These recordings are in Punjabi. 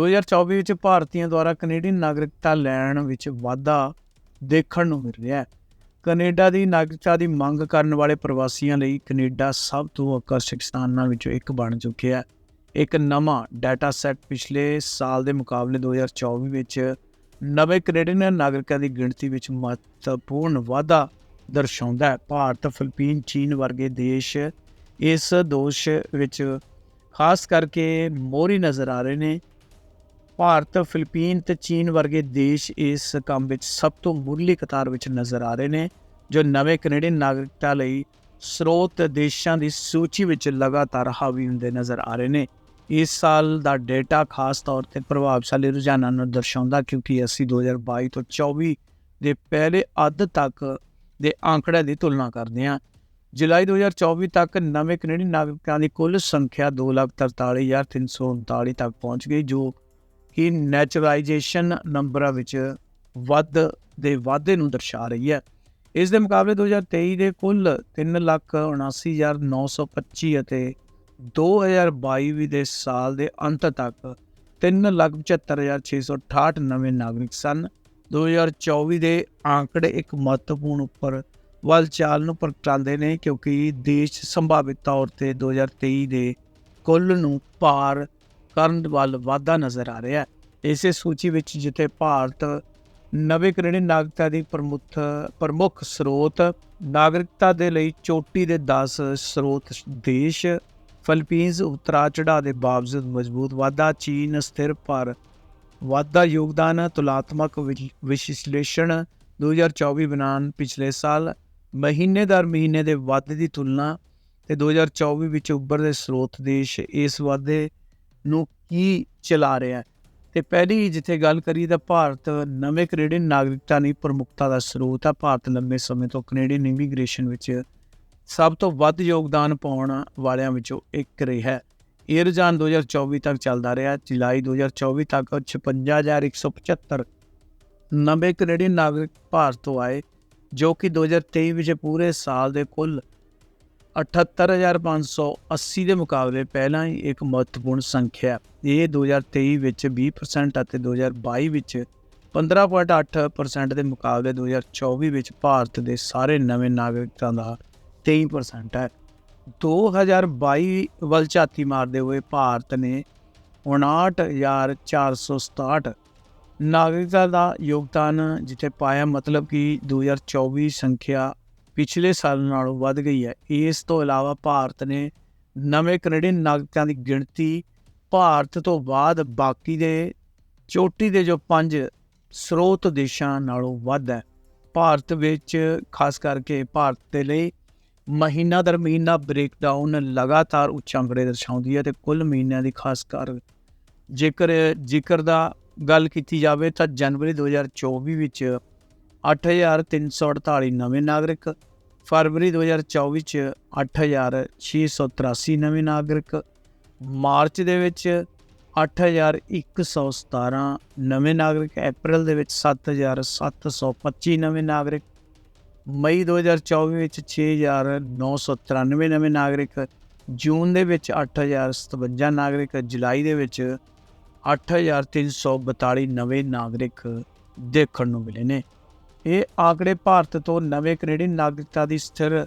2024 ਵਿੱਚ ਭਾਰਤੀਆਂ ਦੁਆਰਾ ਕੈਨੇਡੀਅਨ ਨਾਗਰਿਕਤਾ ਲੈਣ ਵਿੱਚ ਵਾਧਾ ਦੇਖਣ ਨੂੰ ਮਿਲ ਰਿਹਾ ਹੈ। ਕੈਨੇਡਾ ਦੀ ਨਾਗਰਿਕਤਾ ਦੀ ਮੰਗ ਕਰਨ ਵਾਲੇ ਪ੍ਰਵਾਸੀਆਂ ਲਈ ਕੈਨੇਡਾ ਸਭ ਤੋਂ ਆਕਰਸ਼ਕ ਸਥਾਨਾਂ ਵਿੱਚੋਂ ਇੱਕ ਬਣ ਚੁੱਕਿਆ ਹੈ। ਇੱਕ ਨਵਾਂ ਡਾਟਾ ਸੈੱਟ ਪਿਛਲੇ ਸਾਲ ਦੇ ਮੁਕਾਬਲੇ 2024 ਵਿੱਚ ਨਵੇਂ ਕੈਨੇਡੀਅਨ ਨਾਗਰਿਕਾਂ ਦੀ ਗਿਣਤੀ ਵਿੱਚ ਮਹੱਤਵਪੂਰਨ ਵਾਧਾ ਦਰਸਾਉਂਦਾ ਹੈ। ਭਾਰਤ, ਫਿਲੀਪੀਨ, ਚੀਨ ਵਰਗੇ ਦੇਸ਼ ਇਸ ਦੋਸ਼ ਵਿੱਚ ਖਾਸ ਕਰਕੇ ਮੋਹਰੀ ਨਜ਼ਰ ਆ ਰਹੇ ਨੇ। ਭਾਰਤ, ਫਿਲੀਪੀਨ ਤੇ ਚੀਨ ਵਰਗੇ ਦੇਸ਼ ਇਸ ਕੰਮ ਵਿੱਚ ਸਭ ਤੋਂ ਮੁੱਢਲੀ ਕਤਾਰ ਵਿੱਚ ਨਜ਼ਰ ਆ ਰਹੇ ਨੇ, ਜੋ ਨਵੇਂ ਕੈਨੇਡੀਅਨ ਨਾਗਰਿਕਤਾ ਲਈ ਸਰੋਤ ਦੇਸ਼ਾਂ ਦੀ ਸੂਚੀ ਵਿੱਚ ਲਗਾਤਾਰ ਹਾਵੀ ਹੁੰਦੇ ਨਜ਼ਰ ਆ ਰਹੇ ਨੇ। ਇਸ ਸਾਲ ਦਾ ਡਾਟਾ ਖਾਸ ਤੌਰ ਤੇ ਪ੍ਰਭਾਵਸ਼ਾਲੀ ਰੁਝਾਨਾਂ ਨੂੰ ਦਰਸਾਉਂਦਾ ਕਿਉਂਕਿ ਅਸੀਂ 2022 ਤੋਂ 24 ਦੇ ਪਹਿਲੇ ਅੱਧ ਤੱਕ ਦੇ ਆંકੜਿਆਂ ਦੀ ਤੁਲਨਾ ਕਰਦੇ ਹਾਂ। ਜੁਲਾਈ 2024 ਤੱਕ ਨਵੇਂ ਕੈਨੇਡੀਅਨ ਨਾਗਰਿਕਾਂ ਦੀ ਕੁੱਲ ਸੰਖਿਆ 243339 ਤੱਕ ਪਹੁੰਚ ਗਈ, ਜੋ ਕਿ ਨੈਚੁਰਲਾਈਜੇਸ਼ਨ ਨੰਬਰਾਂ ਵਿੱਚ ਵੱਧ ਦੇ ਵਾਧੇ ਨੂੰ ਦਰਸਾ ਰਹੀ ਹੈ। ਇਸ ਦੇ ਮੁਕਾਬਲੇ 2023 ਦੇ ਕੁੱਲ 379925 ਅਤੇ 2022 ਦੇ ਸਾਲ ਦੇ ਅੰਤ ਤੱਕ 375668 ਨਵੇਂ ਨਾਗਰਿਕ ਸਨ। 2024 ਦੇ ਆંકੜੇ ਇੱਕ ਮਹੱਤਵਪੂਰਨ ਉੱਪਰ ਵੱਲ ਚਾਲ ਨੂੰ ਪ੍ਰਗਟਾਉਂਦੇ ਨੇ ਕਿਉਂਕਿ ਦੇਸ਼ ਸੰਭਾਵਿਤ ਤੌਰ ਤੇ 2023 ਦੇ ਕੁੱਲ ਨੂੰ ਪਾਰ ਕਰਨ ਵੱਲ ਵਾਧਾ ਨਜ਼ਰ ਆ ਰਿਹਾ ਹੈ। ਇਸੇ ਸੂਚੀ ਵਿੱਚ ਜਿੱਥੇ ਭਾਰਤ ਨਵੇਂ ਕੈਨੇਡੀਅਨ ਨਾਗਰਿਕਤਾ ਦੀ ਪ੍ਰਮੁੱਖ ਪ੍ਰਮੁੱਖ ਸਰੋਤ, ਨਾਗਰਿਕਤਾ ਦੇ ਲਈ ਚੋਟੀ ਦੇ 10 ਸਰੋਤ ਦੇਸ਼, ਫਿਲੀਪੀਨਸ ਉਤਰਾ ਚੜਾ ਦੇ ਬਾਵਜੂਦ ਮਜ਼ਬੂਤ ਵਾਧਾ, ਚੀਨ ਸਥਿਰ ਪਰ ਵਾਧਾ ਯੋਗਦਾਨ, ਤੁਲਾਤਮਕ ਵਿਸ਼ਲੇਸ਼ਣ 2024 ਬਨਾਨ ਪਿਛਲੇ ਸਾਲ ਮਹੀਨੇ ਦਰ ਮਹੀਨੇ ਦੇ ਵਾਧੇ ਦੀ ਤੁਲਨਾ ਤੇ 2024 ਵਿੱਚ ਉੱਭਰਦੇ ਸਰੋਤ ਦੇਸ਼ ਇਸ ਵਾਧੇ ਨੂੰ ਕੀ ਚਲਾ ਰਿਹਾ ਹੈ? ਤੇ ਪਹਿਲੀ ਜਿੱਥੇ ਗੱਲ ਕਰੀ ਤਾਂ ਭਾਰਤ ਨਵੇਂ ਕੈਨੇਡੀਅਨ ਨਾਗਰਿਕਤਾ ਦੀ ਪ੍ਰਮੁੱਖਤਾ ਦਾ ਸਰੋਤ ਆ। ਭਾਰਤ ਲੰਬੇ ਸਮੇਂ ਤੋਂ ਕੈਨੇਡੀਅਨ ਇਮੀਗ੍ਰੇਸ਼ਨ ਵਿੱਚ ਸਭ ਤੋਂ ਵੱਧ ਯੋਗਦਾਨ ਪਾਉਣ ਵਾਲਿਆਂ ਵਿੱਚੋਂ ਇੱਕ ਰਿਹਾ ਹੈ। ਇਹ ਰੁਝਾਨ 2024 ਤੱਕ ਚੱਲਦਾ ਰਿਹਾ। ਜੁਲਾਈ 2024 ਤੱਕ 56175 ਨਵੇਂ ਕੈਨੇਡੀਅਨ ਨਾਗਰਿਕ ਭਾਰਤ ਤੋਂ ਆਏ, ਜੋ ਕਿ 2023 ਵਿੱਚ ਪੂਰੇ ਸਾਲ ਦੇ ਕੁੱਲ 78580 ਦੇ ਮੁਕਾਬਲੇ ਪਹਿਲਾਂ ਹੀ ਇੱਕ ਮਹੱਤਵਪੂਰਨ ਸੰਖਿਆ ਇਹ 2023 ਵਿੱਚ 20% ਅਤੇ 2022 ਵਿੱਚ 15.8% ਦੇ ਮੁਕਾਬਲੇ 2024 ਵਿੱਚ ਭਾਰਤ ਦੇ ਸਾਰੇ ਨਵੇਂ ਨਾਗਰਿਕਾਂ ਦਾ 23% ਹੈ। 2022 ਵੱਲ ਝਾਤੀ ਮਾਰਦੇ ਹੋਏ ਭਾਰਤ ਨੇ 59467 ਨਾਗਰਿਕਤਾ ਦਾ ਯੋਗਦਾਨ ਜਿੱਥੇ ਪਾਇਆ ਮਤਲਬ ਕਿ 2024 ਸੰਖਿਆ ਪਿਛਲੇ ਸਾਲ ਨਾਲੋਂ ਵੱਧ ਗਈ ਹੈ। ਇਸ ਤੋਂ ਇਲਾਵਾ ਭਾਰਤ ਨੇ ਨਵੇਂ ਕੈਨੇਡੀਅਨ ਨਾਗਰਿਕਾਂ ਦੀ ਗਿਣਤੀ ਭਾਰਤ ਤੋਂ ਬਾਅਦ ਬਾਕੀ ਦੇ ਚੋਟੀ ਦੇ ਜੋ ਪੰਜ ਸਰੋਤ ਦੇਸ਼ਾਂ ਨਾਲੋਂ ਵੱਧ ਹੈ। ਭਾਰਤ ਵਿੱਚ ਖਾਸ ਕਰਕੇ ਭਾਰਤ ਦੇ ਲਈ ਮਹੀਨਾ ਦਰ ਮਹੀਨਾ ਬ੍ਰੇਕਡਾਊਨ ਲਗਾਤਾਰ ਉੱਚ ਅੰਕੜੇ ਦਰਸਾਉਂਦੀ ਹੈ ਤੇ ਕੁੱਲ ਮਹੀਨਿਆਂ ਦੀ ਖਾਸ ਕਰ ਜੇਕਰ, ਜ਼ਿਕਰ ਦਾ ਗੱਲ ਕੀਤੀ ਜਾਵੇ ਤਾਂ ਜਨਵਰੀ 2024 ਵਿੱਚ 8348 ਨਵੇਂ ਨਾਗਰਿਕ, ਫਰਵਰੀ 2024 ਚ 8683 ਨਵੇਂ ਨਾਗਰਿਕ, ਮਾਰਚ ਦੇ ਵਿੱਚ 8117 ਨਵੇਂ ਨਾਗਰਿਕ, ਅਪ੍ਰੈਲ ਦੇ ਵਿੱਚ 7725 ਨਵੇਂ ਨਾਗਰਿਕ, ਮਈ 2024 ਵਿੱਚ 6993 ਨਵੇਂ ਨਾਗਰਿਕ, ਜੂਨ ਦੇ ਵਿੱਚ 8057 ਨਾਗਰਿਕ, ਜੁਲਾਈ ਦੇ ਵਿੱਚ 8342 ਨਵੇਂ ਨਾਗਰਿਕ ਦੇਖਣ ਨੂੰ ਮਿਲੇ ਨੇ। ਇਹ ਆંકੜੇ ਭਾਰਤ ਤੋਂ ਨਵੇਂ ਕੈਨੇਡੀਅਨ ਨਾਗਰਿਕਤਾ ਦੀ ਸਥਿਰ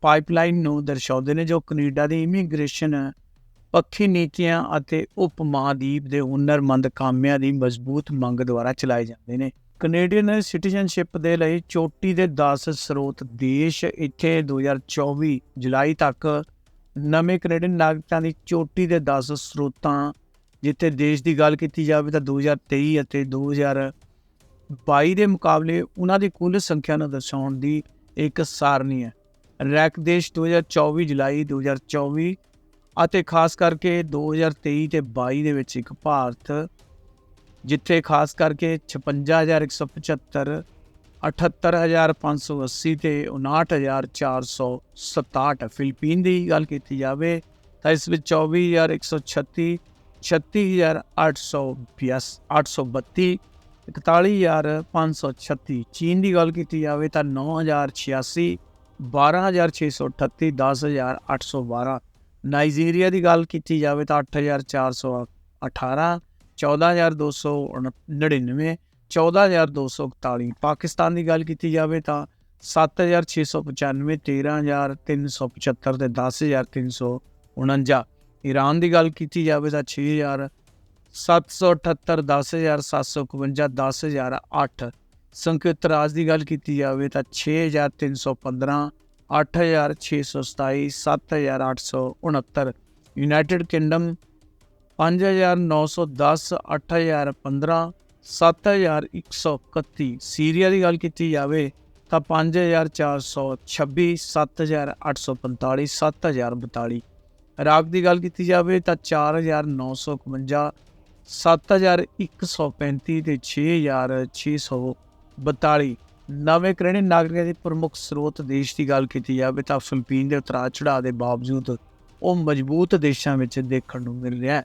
ਪਾਈਪਲਾਈਨ ਨੂੰ ਦਰਸਾਉਂਦੇ ਨੇ, ਜੋ ਕੈਨੇਡਾ ਦੀ ਇਮੀਗ੍ਰੇਸ਼ਨ ਪੱਖੀ ਨੀਤੀਆਂ ਅਤੇ ਉਪ ਮਹਾਦੀਪ ਦੇ ਹੁਨਰਮੰਦ ਕਾਮਿਆਂ ਦੀ ਮਜ਼ਬੂਤ ਮੰਗ ਦੁਆਰਾ ਚਲਾਏ ਜਾਂਦੇ ਨੇ। ਕੈਨੇਡੀਅਨ ਸਿਟੀਜ਼ਨਸ਼ਿਪ ਦੇ ਲਈ ਚੋਟੀ ਦੇ 10 ਸਰੋਤ ਦੇਸ਼ ਇੱਥੇ 2024 ਜੁਲਾਈ ਤੱਕ ਨਵੇਂ ਕੈਨੇਡੀਅਨ ਨਾਗਰਿਕਾਂ ਦੀ ਚੋਟੀ ਦੇ 10 ਸਰੋਤਾਂ, ਜਿੱਥੇ ਦੇਸ਼ ਦੀ ਗੱਲ ਕੀਤੀ ਜਾਵੇ ਤਾਂ 2023 ਅਤੇ 2022 ਦੇ ਮੁਕਾਬਲੇ ਉਹਨਾਂ ਦੀ ਕੁੱਲ ਸੰਖਿਆ ਨੂੰ ਦਰਸਾਉਣ ਦੀ ਇੱਕ ਸਾਰਣੀ ਹੈ। ਰੈਕ ਦੇਸ਼ 2024 ਜੁਲਾਈ 2024 ਅਤੇ ਖਾਸ ਕਰਕੇ 2023 ਤੇ 22 ਦੇ ਵਿੱਚ ਇੱਕ ਭਾਰਤ, ਜਿੱਥੇ ਖਾਸ ਕਰਕੇ 56175 78580 ਤੇ 59467 ਫਿਲੀਪੀਨ ਦੀ ਗੱਲ ਕੀਤੀ ਜਾਵੇ ਤਾਂ ਇਸ ਵਿੱਚ 24136 36820 832 41536 ਚੀਨ ਦੀ ਗੱਲ ਕੀਤੀ ਜਾਵੇ ਤਾਂ 9086 12638 10812 ਨਾਈਜੀਰੀਆ ਦੀ ਗੱਲ ਕੀਤੀ ਜਾਵੇ ਤਾਂ 8418 14299 14241 ਪਾਕਿਸਤਾਨ ਦੀ ਗੱਲ ਕੀਤੀ ਜਾਵੇ ਤਾਂ 7695 13375 ਤੇ 10349 ਈਰਾਨ ਦੀ ਗੱਲ ਕੀਤੀ ਜਾਵੇ ਤਾਂ 6000 778 10751 10008 ਸੰਯੁਕਤ ਰਾਜ ਦੀ ਗੱਲ ਕੀਤੀ ਜਾਵੇ ਤਾਂ 6315 8627 7869 ਯੂਨਾਈਟਿਡ ਕਿੰਗਡਮ 5910 8015 7131 ਸੀਰੀਆ ਦੀ ਗੱਲ ਕੀਤੀ ਜਾਵੇ ਤਾਂ 5426 7845 7042 ਇਰਾਕ ਦੀ ਗੱਲ ਕੀਤੀ ਜਾਵੇ ਤਾਂ 4951 7135 ਤੇ 6642 ਨਵੇਂ ਕੈਨੇਡੀਅਨ ਨਾਗਰਿਕਾਂ ਦੇ ਪ੍ਰਮੁੱਖ ਸਰੋਤ ਦੇਸ਼ ਦੀ ਗੱਲ ਕੀਤੀ ਜਾਵੇ ਤਾਂ ਫਿਲੀਪੀਨ ਦੇ ਉਤਰਾਅ ਚੜਾਅ ਦੇ ਬਾਵਜੂਦ ਉਹ ਮਜ਼ਬੂਤ ਦੇਸ਼ਾਂ ਵਿੱਚ ਦੇਖਣ ਨੂੰ ਮਿਲ ਰਿਹਾ ਹੈ।